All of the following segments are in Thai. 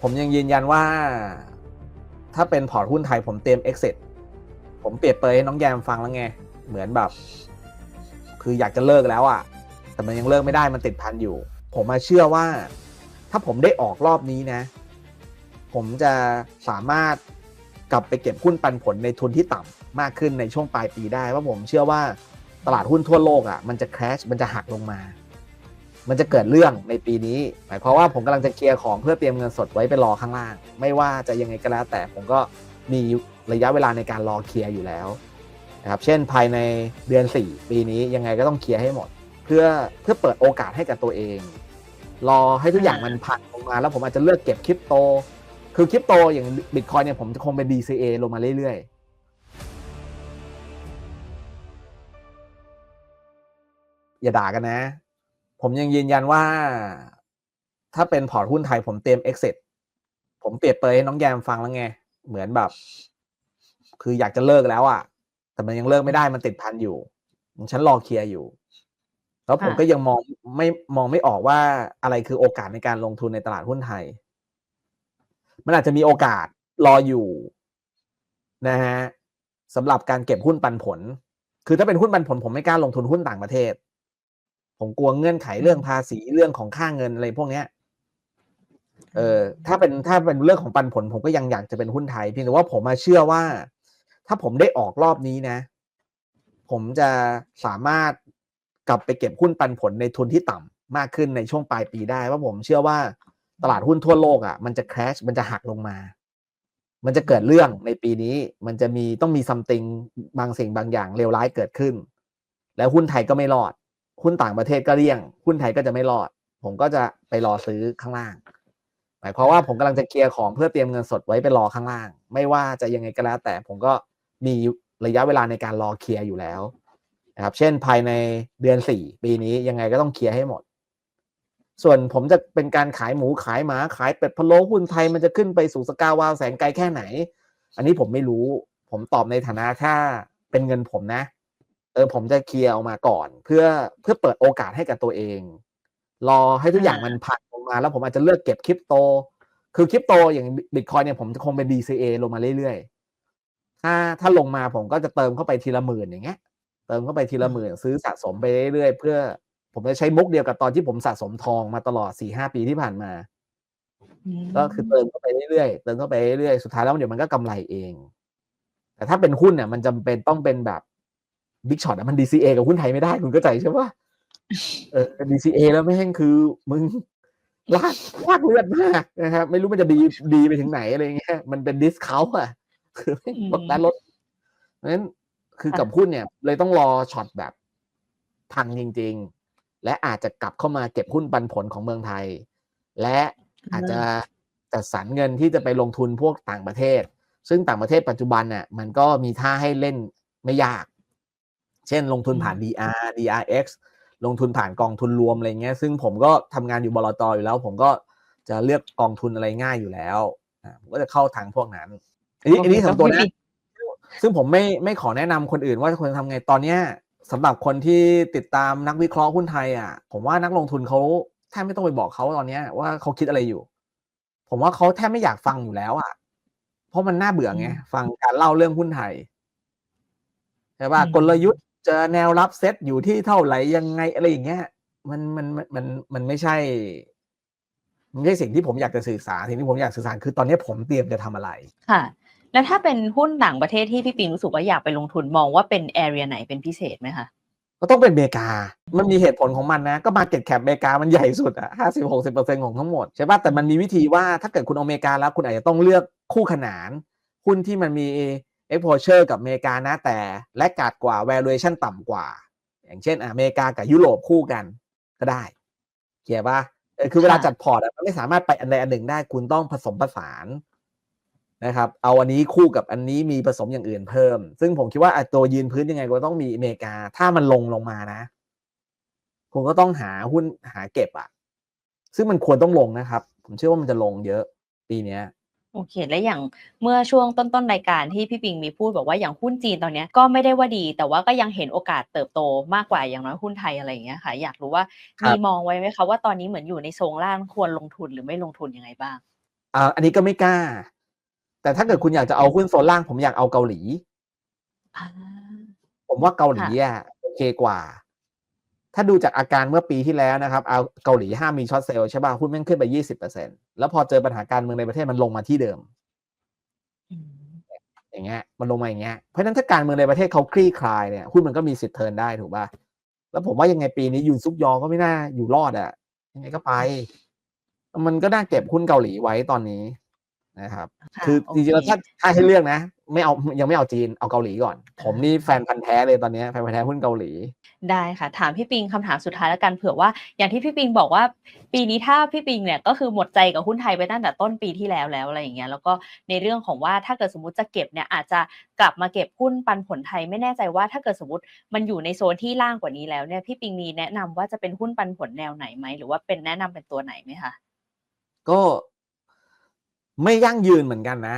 ผมยังยืนยันว่า ถ้าเป็นพอร์ตหุ้นไทยผมเตรียม exit ผมเปรียบเปรยให้น้องแยมฟังแล้วไง เหมือนแบบ คืออยากจะเลิกแล้วอะ่ะ แต่มันยังเลิกไม่ได้มันติดพันอยู่ ผมมาเชื่อว่า ถ้าผมได้ออกรอบนี้นะ ผมจะสามารถกลับไปเก็บหุ้นปันผลในทุนที่ต่ำมากขึ้นในช่วงปลายปีได้ว่าะผมเชื่อว่าตลาดหุ้นทั่วโลกอะ่ะ มันจะ crash มันจะหักลงมา มันจะเกิดเรื่องในปีนี้ หมายความว่าผมกำลังจะเคลียร์ของเพื่อเตรียมเงินสดไว้ไปรอข้างล่าง ไม่ว่าจะยังไงก็แล้ว แต่ผมก็มีระยะเวลาในการรอเคลียร์อยู่แล้วนะครับ เช่นภายในเดือน 4 ปีนี้ยังไงก็ต้องเคลียร์ให้หมด เพื่อเพื่อเปิดโอกาสให้กับตัวเอง รอให้ทุกอย่างมันผ่านลงมา แล้วผมอาจจะเลือกเก็บคริปโต คือคริปโตอย่างบิตคอยเนี่ยผมจะคงเป็น DCA ลงมาเรื่อยๆอย่าด่ากันนะ ผมยังยืนยันว่า ถ้าเป็นพอร์ตหุ้นไทยผมเตรียม exit ผมเปรียบเปรยให้น้องแยมฟังแล้วไง เหมือนแบบ คืออยากจะเลิกแล้วอะ่ะ แต่มันยังเลิกไม่ได้มันติดพันอยู่ ฉันรอเคลียร์อยู่ แล้วผมค่ะก็ยังมองไม่มองไม่ออกว่าอะไรคือโอกาสในการลงทุนในตลาดหุ้นไทย มันอาจจะมีโอกาสรออยู่นะฮะสำหรับการเก็บหุ้นปันผล คือถ้าเป็นหุ้นปันผลผมไม่กล้าลงทุนหุ้นต่างประเทศ ผมกลัวเงื่อนไขเรื่องภาษีเรื่องของค่าเงินอะไรพวกเนี้ยเออถ้าเป็นถ้าเป็นเรื่องของปันผล ผมก็ยังอยากจะเป็นหุ้นไทยเพียงแต่ว่าผมมาเชื่อว่า ถ้าผมได้ออกรอบนี้นะ ผมจะสามารถกลับไปเก็บหุ้นปันผลในทุนที่ต่ำมากขึ้นในช่วงปลายปีได้ว่าผมเชื่อว่าตลาดหุ้นทั่วโลกอะ มันจะ crash มันจะหักลงมา มันจะเกิดเรื่องในปีนี้ มันจะมีต้องมีซัมติงบางสิ่งบางอย่างเลวร้ายเกิดขึ้น แล้วหุ้นไทยก็ไม่รอด หุ้นต่างประเทศก็เลี่ยงหุ้นไทยก็จะไม่รอด ผมก็จะไปรอซื้อข้างล่าง หมายความว่าผมกำลังจะเคลียร์ของเพื่อเตรียมเงินสดไว้ไปรอข้างล่าง ไม่ว่าจะยังไงก็แล้ว แต่ผมก็มีระยะเวลาในการรอเคลียร์อยู่แล้วนะครับ เช่นภายในเดือนสี่ปีนี้ยังไงก็ต้องเคลียร์ให้หมด ส่วนผมจะเป็นการขายหมูขายหมาขายเป็ดพะโล้หุ้นไทยมันจะขึ้นไปสู่สกาวาวแสงไกลแค่ไหน อันนี้ผมไม่รู้ ผมตอบในฐานะถ้าเป็นเงินผมนะ เออผมจะเคลียร์ออกมาก่อน เพื่อเพื่อเปิดโอกาสให้กับตัวเอง รอให้ทุกอย่างมันผ่านลงมา แล้วผมอาจจะเลือกเก็บคริปโต คือคริปโตอย่างบิตคอยเนี่ยผมจะคงเป็น DCA ลงมาเรื่อยๆ ถ้าถ้าลงมาผมก็จะเติมเข้าไปทีละหมื่นอย่างเงี้ย เติมเข้าไปทีละหมื่นซื้อสะสมไปเรื่อยๆเพื่อผมจะใช้มุกเดียวกับตอนที่ผมสะสมทองมาตลอดสี่ห้าปีที่ผ่านมา ก็คือเติมเข้าไปเรื่อยๆ เติมเข้าไปเรื่อยๆ สุดท้ายแล้วเดี๋ยวมันก็กำไรเอง แต่ถ้าเป็นหุ้นเนี่ยมันจำเป็นต้องเป็นแบบ บิ๊กช็อตอะมัน DCA กับหุ้นไทยไม่ได้คุณเข้าใจใช่ปะเออ DCA แล้วไม่งคือมึงลากลากเลือดมากนะครับ ไม่รู้มันจะดีดีไปถึงไหนอะไรเงี้ยมันเป็นดิสคาวอะคือลดนั้นลดเพราะฉะนั้นคือกับหุ้นเนี่ย เลยต้องรอช็อตแบบพังจริง ๆ และอาจจะกลับเข้ามาเก็บหุ้นปันผลของเมืองไทย และอาจจะจัดสรรเงินที่จะไปลงทุนพวกต่างประเทศ ซึ่งต่างประเทศปัจจุบันน่ะมันก็มีท่าให้เล่นไม่ยาก เช่นลงทุนผ่าน DR DRX ลงทุนผ่านกองทุนรวมอะไรเงี้ย ซึ่งผมก็ทำงานอยู่บลจอยู่แล้ว ผมก็จะเลือกกองทุนอะไรง่ายอยู่แล้วอ่าผมก็จะเข้าทางพวกนั้น อันนี้อันนี้สำหรับตัวนะซึ่งผมไม่ไม่ขอแนะนำคนอื่นว่าควรทำไงตอนเนี้ยสำหรับคนที่ติดตามนักวิเคราะห์หุ้นไทยอะ ผมว่านักลงทุนเขาแทบไม่ต้องไปบอกเขาตอนเนี้ยว่าเขาคิดอะไรอยู่ ผมว่าเขาแทบไม่อยากฟังอยู่แล้วอะ เพราะมันน่าเบื่อไงฟังการเล่าเรื่องหุ้นไทยใช่ป่ะอืมกลยุทธ์เจอแนวรับเซตอยู่ที่เท่าไหร่ยังไงอะไรอย่างเงี้ย มันมันมันมันมันไม่ใช่มันไม่ใช่สิ่งที่ผมอยากจะสื่อสารสิ่งที่ผมอยากสื่อสารคือตอนนี้ผมเตรียมจะทำอะไร ค่ะ แล้วถ้าเป็นหุ้นต่างประเทศที่พี่ปิงรู้สึกว่าอยากไปลงทุนมองว่าเป็นแอเรียไหนเป็นพิเศษไหมคะก็ต้องเป็นอเมริกา มันมีเหตุผลของมันนะ ก็มาเก็ตแคปอเมริกามันใหญ่สุดอะห้าสิบหกสิบเปอร์เซ็นของทั้งหมดใช่ป่ะแต่มันมีวิธีว่าถ้าเกิดคุณเอาอเมริกาแล้วคุณอาจจะต้องเลือกคู่ขนานหุ้นที่มันมี exposure กับอเมริกานะแต่และกาดกว่า valuation ต่ำกว่า อย่างเช่นอะอเมริกากับยุโรปคู่กันก็ได้เขียป่ะเออคือเวลาค่ะจัดพอร์ตอะมันไม่สามารถไปอันใดอันหนึ่งได้คุณต้องผสมผสานนะครับ เอาอันนี้คู่กับอันนี้มีผสมอย่างอื่นเพิ่ม ซึ่งผมคิดว่าอะตัวยืนพื้นยังไงก็ต้องมีอเมริกา ถ้ามันลงลงมานะ คุณก็ต้องหาหุ้นหาเก็บอะซึ่งมันควรต้องลงนะครับ ผมเชื่อว่ามันจะลงเยอะปีเนี้ย โอเค และอย่างเมื่อช่วงต้นๆรายการที่พี่ปิงมีพูดบอกว่าอย่างหุ้นจีนตอนเนี้ยก็ไม่ได้ว่าดี แต่ว่าก็ยังเห็นโอกาสเติบโตมากกว่าอย่างน้อยหุ้นไทยอะไรอย่างเงี้ยค่ะ อยากรู้ว่าครับมีมองไว้ไหมคะว่าตอนนี้เหมือนอยู่ในทรงล่างควรลงทุนหรือไม่ลงทุนยังไงบ้างอ่าอันนี้ก็ไม่กล้า แต่ถ้าเกิดคุณอยากจะเอาหุ้นโซนล่าง ผมอยากเอาเกาหลีอ่าผมว่าเกาหลีอะโอเคกว่า ถ้าดูจากอาการเมื่อปีที่แล้วนะครับ เอาเกาหลีห้ามมีช็อตเซลล์ใช่ป่ะหุ้นแม่งขึ้นไปยี่สิบเปอร์เซ็นแล้วพอเจอปัญหาการเมืองในประเทศมันลงมาที่เดิมอืมอย่างเงี้ย มันลงมาอย่างเงี้ย เพราะฉะนั้นถ้าการเมืองในประเทศเขาคลี่คลายเนี่ยหุ้นมันก็มีสิทธิ์เทิร์นได้ถูกป่ะ แล้วผมว่ายังไงปีนี้ยูนซุกยอก็ไม่น่าอยู่รอดอะ ยังไงก็ไป มันก็น่าเก็บหุ้นเกาหลีไว้ตอนนี้นะครับค่ะคือโจริงๆแล้วถ้าถ้าให้เลือกนะ ไม่เอายังไม่เอาจีนเอาเกาหลีก่อน ผมนี่แฟนพันธ์แท้เลยตอนเนี้ยแฟนพันธ์แท้หุ้นเกาหลี ได้ค่ะ ถามพี่ปิงคำถามสุดท้ายแล้วกันเผื่อว่า อย่างที่พี่ปิงบอกว่า ปีนี้ถ้าพี่ปิงเนี่ยก็คือหมดใจกับหุ้นไทยไปตั้งแต่ต้นปีที่แล้วแล้วอะไรอย่างเงี้ยแล้วก็ในเรื่องของว่าถ้าเกิดสมมติจะเก็บเนี่ยอาจจะกลับมาเก็บหุ้นปันผลไทยไม่แน่ใจว่าถ้าเกิดสมมติมันอยู่ในโซนที่ล่างกว่านี้แล้วเนี่ยพี่ปิงมีแนะนำว่าจะเป็นหุ้นปันผลแนวไหนไหมหรือว่าเป็นแนะนำเป็นตัวไหนไหมคะก็ไม่ยั่งยืนเหมือนกันนะ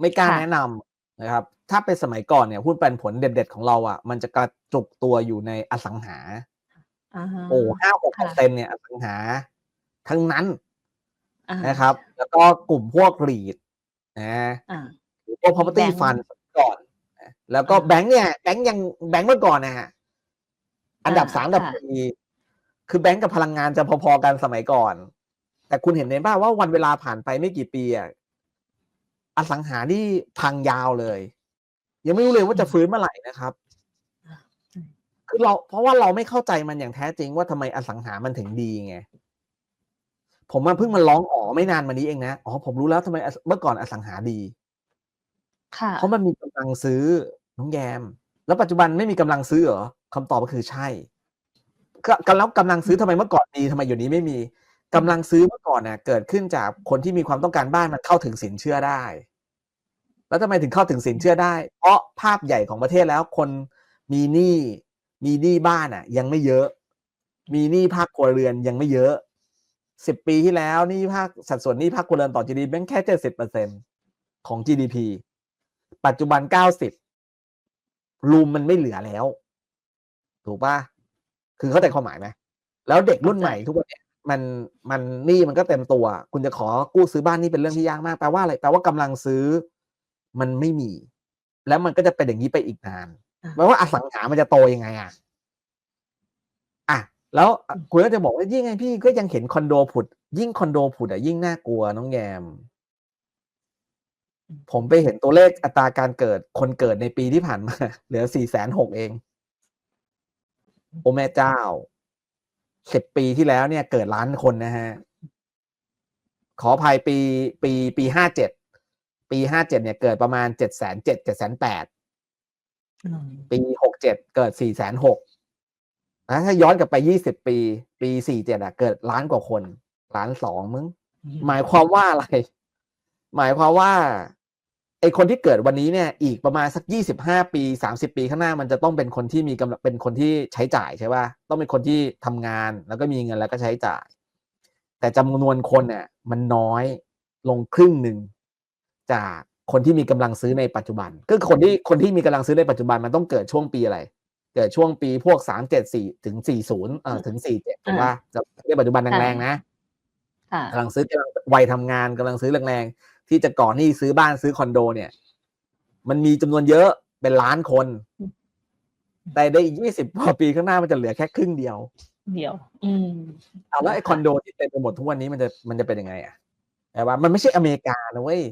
ไม่กล้าค่ะแนะนำ นะครับถ้าเป็นสมัยก่อนเนี่ยหุ้นปันผลเด็ดๆของเราอะ มันจะกระจุกตัวอยู่ในอสังหาอ่าฮะโอ้ห้าหกเปอค่ะร์เซ็นเนี่ยอสังหา ทั้งนั้นอ่านะครับ แล้วก็กลุ่มพวกรีดนะอ่าหรือพวก property แบงก์ fund ก่อนนะแล้วก็อ่าแบงก์เนี่ยแบงก์ยังแบงก์เมื่อก่อนนะฮะอันดับอ่าสามอันดับค่ะสี่คือแบงก์กับพลังงานจะพอๆกันสมัยก่อน แต่คุณเห็นไหมบ้างว่าวันเวลาผ่านไปไม่กี่ปีอะ อสังหานี่พังยาวเลย ยังไม่รู้เลยว่าจะฟื้นเมื่อไหร่นะครับ คือเราเพราะว่าเราไม่เข้าใจมันอย่างแท้จริงว่าทำไมอสังหามันถึงดีไงผมมาเพิ่งมาร้องอ๋อไม่นานมานี้เองนะอ๋อผมรู้แล้วทำไมอสเมื่อก่อนอสังหาดีค่ะเพราะมันมีกำลังซื้อน้องแยม แล้วปัจจุบันไม่มีกำลังซื้อเหรอคำตอบก็คือใช่ก็ก็แล้วกำลังซื้อทำไมเมื่อก่อนดีทำไมอยู่นี้ไม่มี กำลังซื้อเมื่อก่อนน่ะเกิดขึ้นจากคนที่มีความต้องการบ้านมันเข้าถึงสินเชื่อได้ แล้วทำไมถึงเข้าถึงสินเชื่อได้ เพราะภาพใหญ่ของประเทศแล้วคนมีหนี้มีหนี้บ้านอะ ยังไม่เยอะ มีหนี้ภาคครัวเรือนยังไม่เยอะสิบปีที่แล้วหนี้ภาคสัดส่วนหนี้ภาคครัวเรือนต่อ GDP แม่งแค่เจ็ดสิบเปอร์เซ็นของ GDP ปัจจุบันเก้าสิบรูมมันไม่เหลือแล้ว ถูกปะคือเข้าใจความหมายไหมแล้วเด็กรุ่นใหม่ทุกวันเนี้ย มันมันหนี้มันก็เต็มตัว คุณจะขอกู้ซื้อบ้านนี่เป็นเรื่องที่ยากมากแปลว่าอะไรแปลว่ากำลังซื้อมันไม่มี แล้วมันก็จะเป็นอย่างนี้ไปอีกนานอ่าแปลว่าอสังหามันจะโตยังไงอะอะแล้วคุณก็จะบอกว่ายิ่งไงพี่ก็ยังเห็นคอนโดผุด ยิ่งคอนโดผุดอะยิ่งน่ากลัวน้องแยมผมไปเห็นตัวเลขอัตราการเกิดคนเกิดในปีที่ผ่านมา เหลือสี่แสนหกเอง โอ้แม่เจ้า สิบปีที่แล้วเนี่ยเกิดล้านคนนะฮะ ขออภัยปีปีปีห้าเจ็ดปีห้าเจ็ดเนี่ยเกิดประมาณเจ็ดแสนเจ็ดเจ็ดแสนแปดอืมปีหกเจ็ดเกิดสี่แสนหกนะถ้าย้อนกลับไปยี่สิบปี ปีสี่เจ็ดอะเกิดล้านกว่าคนล้านสองมึง หมายความว่าอะไร หมายความว่า ไอคนที่เกิดวันนี้เนี่ยอีกประมาณสักยี่สิบห้าปีสามสิบปีข้างหน้ามันจะต้องเป็นคนที่มีกำลังเป็นคนที่ใช้จ่ายใช่ป่ะต้องเป็นคนที่ทำงานแล้วก็มีเงินแล้วก็ใช้จ่าย แต่จำนวนคนเนี่ยมันน้อยลงครึ่งหนึ่งจากคนที่มีกำลังซื้อในปัจจุบัน ก็คือคนที่คนที่มีกำลังซื้อในปัจจุบันมันต้องเกิดช่วงปีอะไร เกิดช่วงปีพวกสามเจ็ดสี่ถึงสี่ศูนย์เอ่อถึงสี่เจ็ดถูกป่ะจะในปัจจุบันแรงๆนะค่ะกำลังซื้อกำลังวัยทำงานกำลังซื้อแรงๆ ที่จะก่อนหนี้ซื้อบ้านซื้อคอนโด เนี่ย มันมีจำนวนเยอะเป็นล้านคนอืมแต่ได้อีกยี่สิบกว่าปีข้างหน้ามันจะเหลือแค่ครึ่งเดียว เดี๋ยว อืมเอาแล้วไอ้คอนโดที่เต็มไปหมดทุกวันนี้มันจะมันจะเป็นยังไงอะแต่ว่า มันไม่ใช่อเมริกานะเว้ย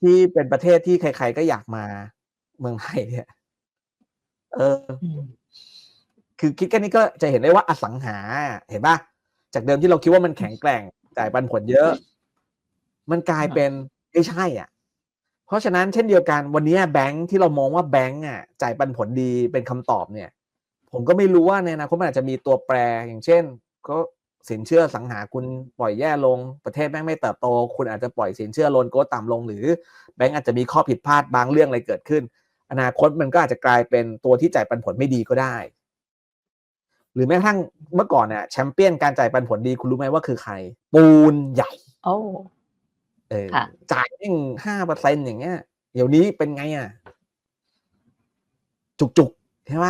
ที่เป็นประเทศที่ใคร ๆก็อยากมาเมืองไทยเนี่ย เอออืมคือคิดแค่นี้ก็จะเห็นได้ว่าอสังหา เห็นป่ะ จากเดิมที่เราคิดว่ามันแข็งแกร่งจ่ายปันผลเยอะ มันกลายเป็นไม่ใช่อะ เพราะฉะนั้นเช่นเดียวกันวันนี้แบงค์ที่เรามองว่าแบงค์อะจ่ายปันผลดีเป็นคำตอบเนี่ย ผมก็ไม่รู้ว่าในอนาคตมันอาจจะมีตัวแปรอย่างเช่น ก็สินเชื่อสังหาคุณปล่อยแย่ลงประเทศแม่งไม่เติบโต คุณอาจจะปล่อยสินเชื่อโลนโกต่ำลง หรือแบงค์อาจจะมีข้อผิดพลาดบางเรื่องอะไรเกิดขึ้น อนาคตมันก็อาจจะกลายเป็นตัวที่จ่ายปันผลไม่ดีก็ได้ หรือแม้กระทั่งเมื่อก่อนเนี่ยแชมเปี้ยนการจ่ายปันผลดีคุณรู้ไหมว่าคือใคร ปูนใหญ่ โอ้ เออค่ะจ่ายแม่งห้าเปอร์เซ็นอย่างเงี้ย เดี๋ยวนี้เป็นไงอะ จุกๆใช่ไหม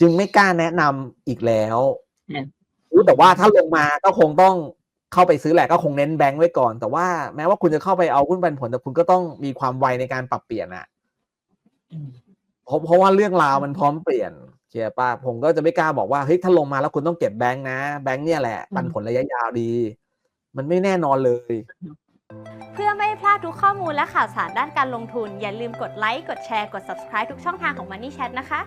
จึงไม่กล้าแนะนำอีกแล้วเนี่ยรู้แต่ว่าถ้าลงมาก็คงต้องเข้าไปซื้อแหละก็คงเน้นแบงก์ไว้ก่อน แต่ว่าแม้ว่าคุณจะเข้าไปเอาหุ้นปันผลแต่คุณก็ต้องมีความไวในการปรับเปลี่ยนอะอืมเพราะเพราะว่าเรื่องราวมันพร้อมเปลี่ยนเชียร์ป้าผมก็จะไม่กล้าบอกว่าเฮ้ยถ้าลงมาแล้วคุณต้องเก็บแบงค์นะ แบงค์เนี่ยแหละปันผลระยะยาวดี มันไม่แน่นอนเลย เพื่อไม่ให้พลาดทุกข้อมูลและข่าวสารด้านการลงทุน อย่าลืมกดไลค์ กดแชร์ กด subscribe ทุกช่องทางของ Money Chat นะคะ